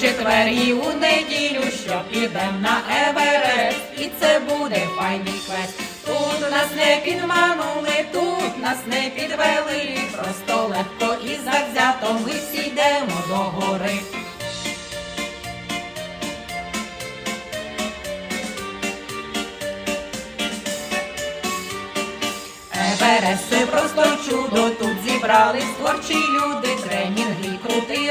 четвер і у неділю, що підем на Еверест, і це буде файний квест. Тут нас не підманули, тут нас не підвели, просто легко і завзято ми всі йдемо до гори. Еверест просто чудо, тут зібрались творчі люди, крутий.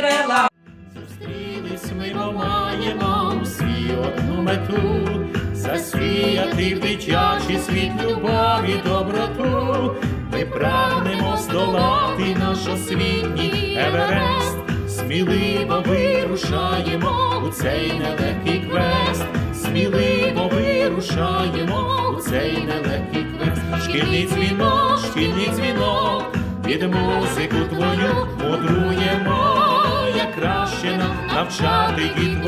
Зустрілись ми маємо всі одну мету, засвіяти в дитячий світ любові, доброту. Ми прагнемо здолати наш освітній Еверест, сміливо вирушаємо у цей нелегкий квест, сміливо вирушаємо у цей нелегкий квест. Шкільний дзвінок, шкільний дзвінок, під музику твою мудруємо, краще нам навчати дітей.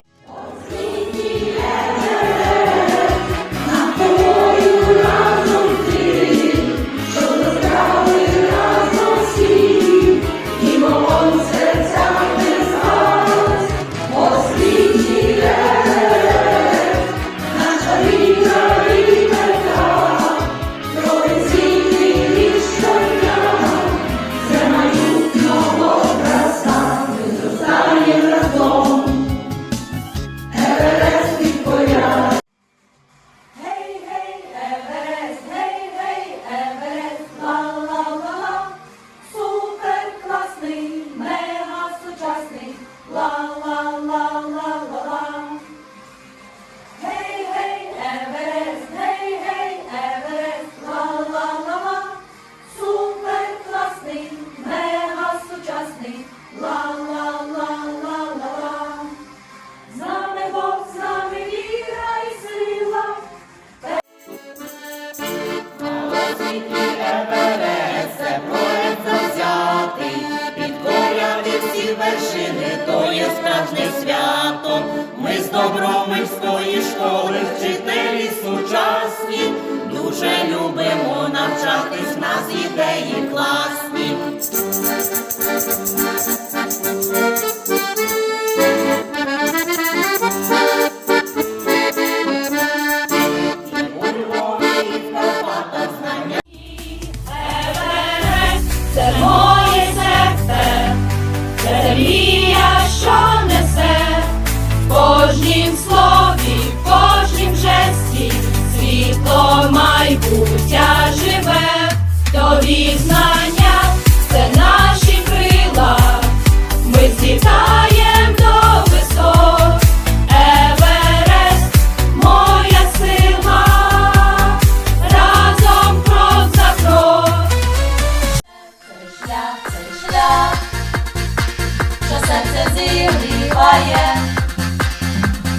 Добромирської школи, вчителі сучасні, дуже любимо навчатись, нас ідеї класні.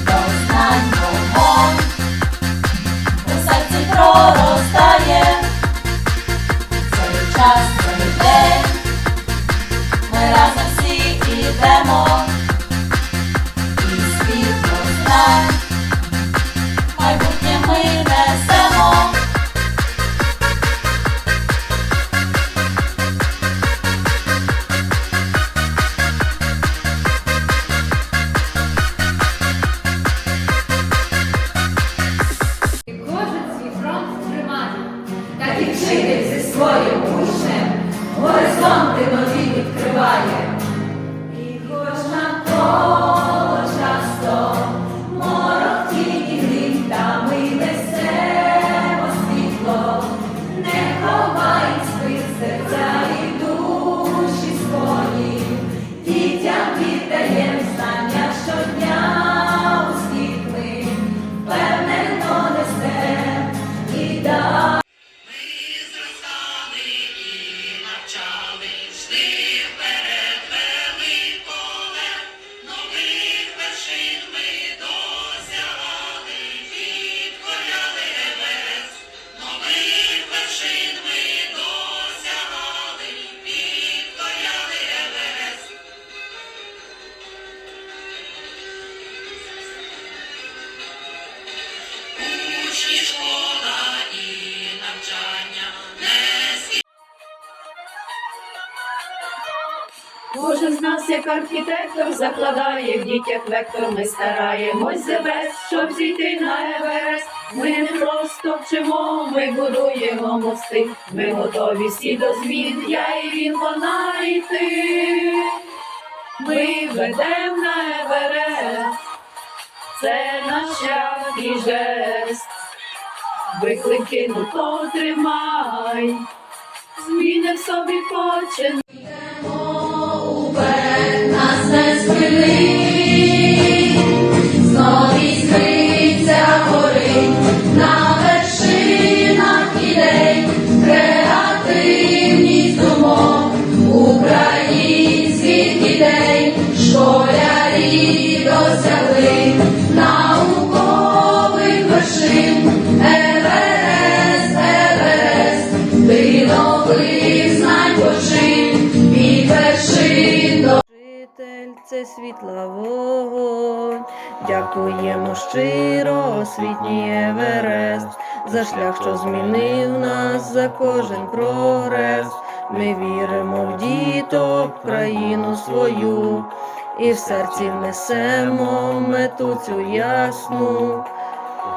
До знань вогонь, у серці проростає, цей час, цей день, ми разом всі ідемо, і Кожен з нас, як архітектор, закладає в дітях вектор. Ми стараємось зевес, щоб зійти на Еверест. Ми не просто вчимо, ми будуємо мости. Ми готові всі до змін, я і він, вона і ти. Ми ведем на Еверест, це наш шлях і жест. Виклики, ну то тримай, зміни в собі починай. Світла вогонь. Дякуємо щиро, освітній Еверест, за шлях, що змінив нас, за кожен прогрес. Ми віримо в діток, країну свою, і в серці несемо мету цю ясну.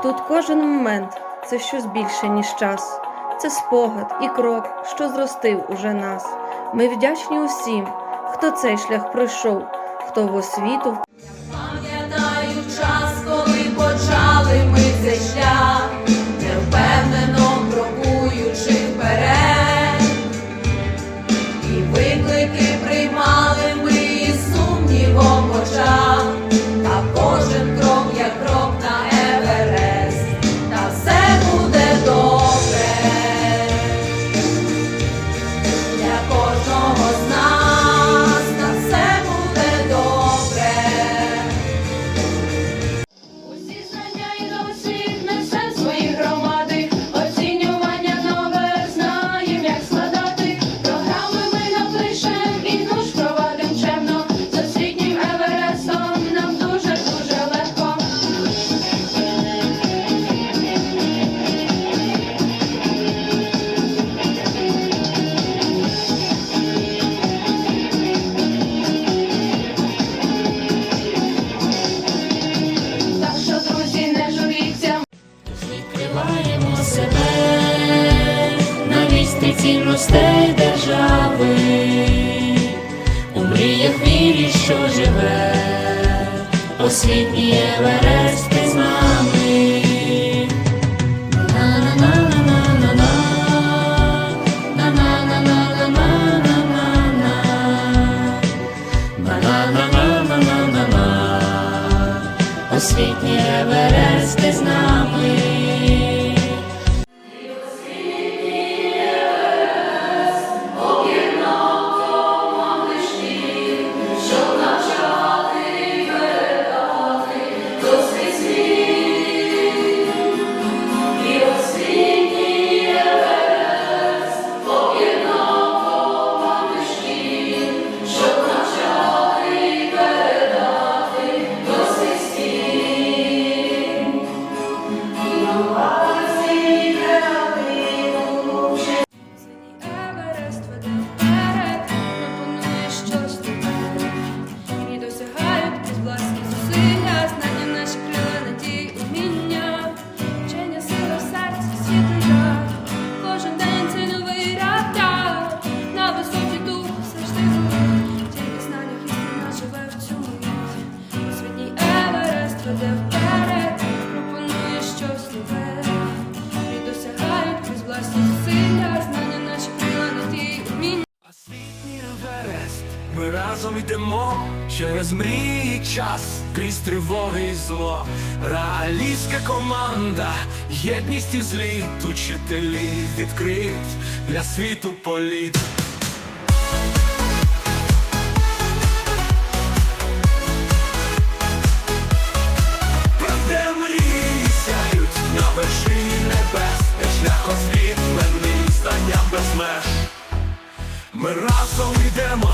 Тут кожен момент це щось більше, ніж час. Це спогад і крок, що зростив уже нас. Ми вдячні усім, хто цей шлях пройшов, хто в освітній Еверест тривоги і зло. Реалістська команда, єдність і зліт, учителі відкрит для світу політ. Правде мрії сяють на вершині небес, без меж. Ми разом йдемо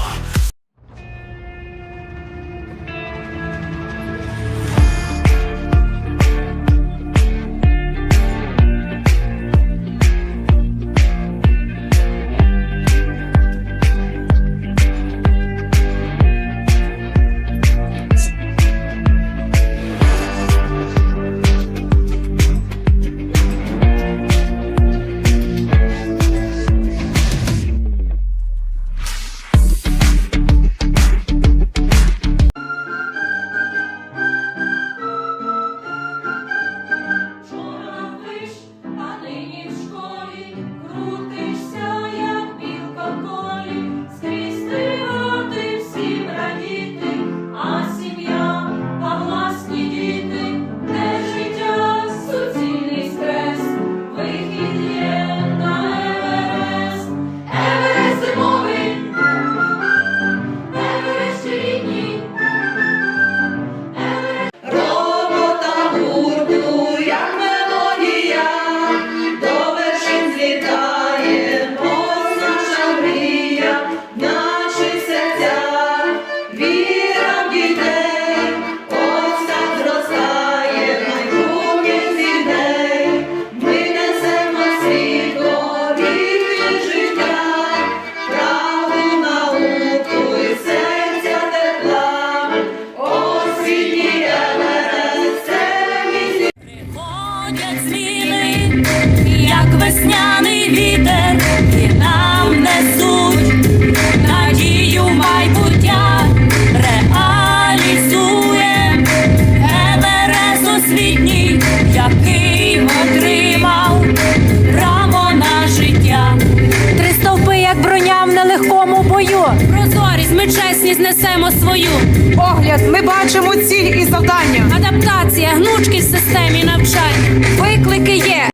несемо свою. огляд. ми бачимо ціль і завдання. Адаптація, гнучкість в системі навчання. Виклики є.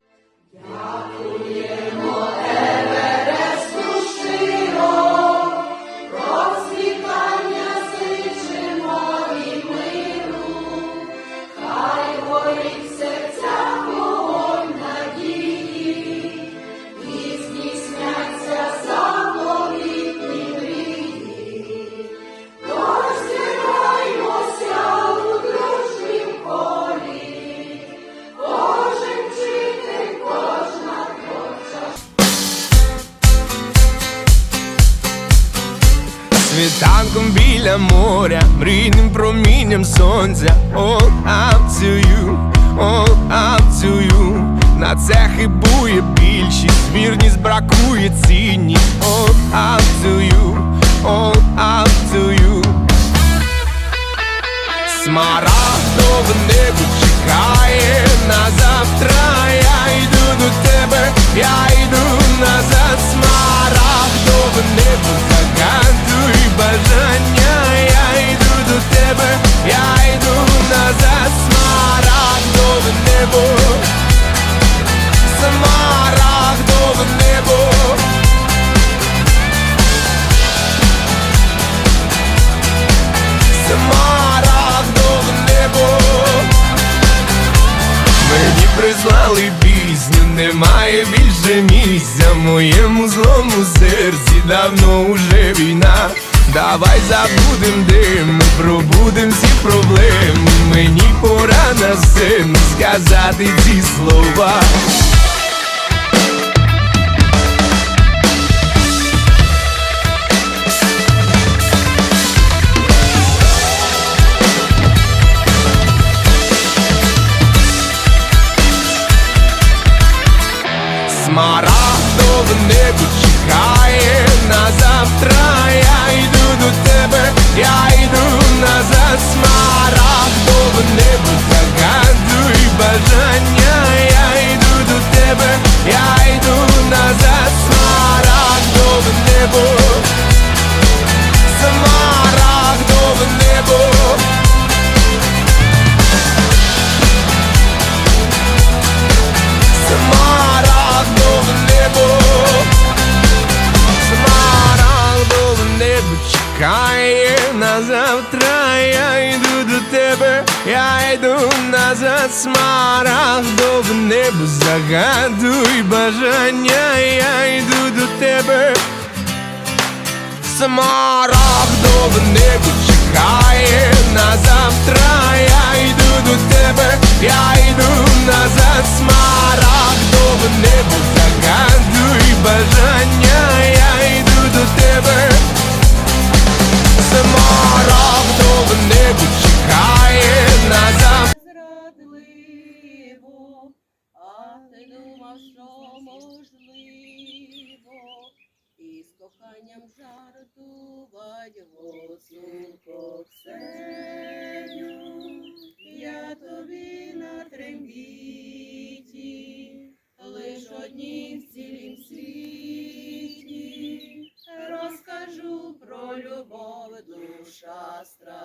Сонця All up to you, all up to you. На це хибує більшість, вірність бракує цінність All up to you, all up to you. Смарагдове небо чекає на завтра Я йду до тебе, я йду назад. Смарагдове небо загадуй бажання Я до тебе, я йду назад Смарагдове небо. Смарагдове небо. Смарагдове небо. Мені прислали пісню, немає більше місця. В моєму злому серці давно уже війна Давай забудем дим, пробудем всі проблеми Мені пора на син сказати ці слова назад Смарагдове небо загадуй бажання Я йду до тебе. Смарагдове небо чекає на завтра Я йду до тебе, я йду назад Смарагдове можливо, і з коханням жартувать гуцулко Ксеню. Я тобі на трембіті, лиш одній в цілім світі, розкажу про любов, душа страждає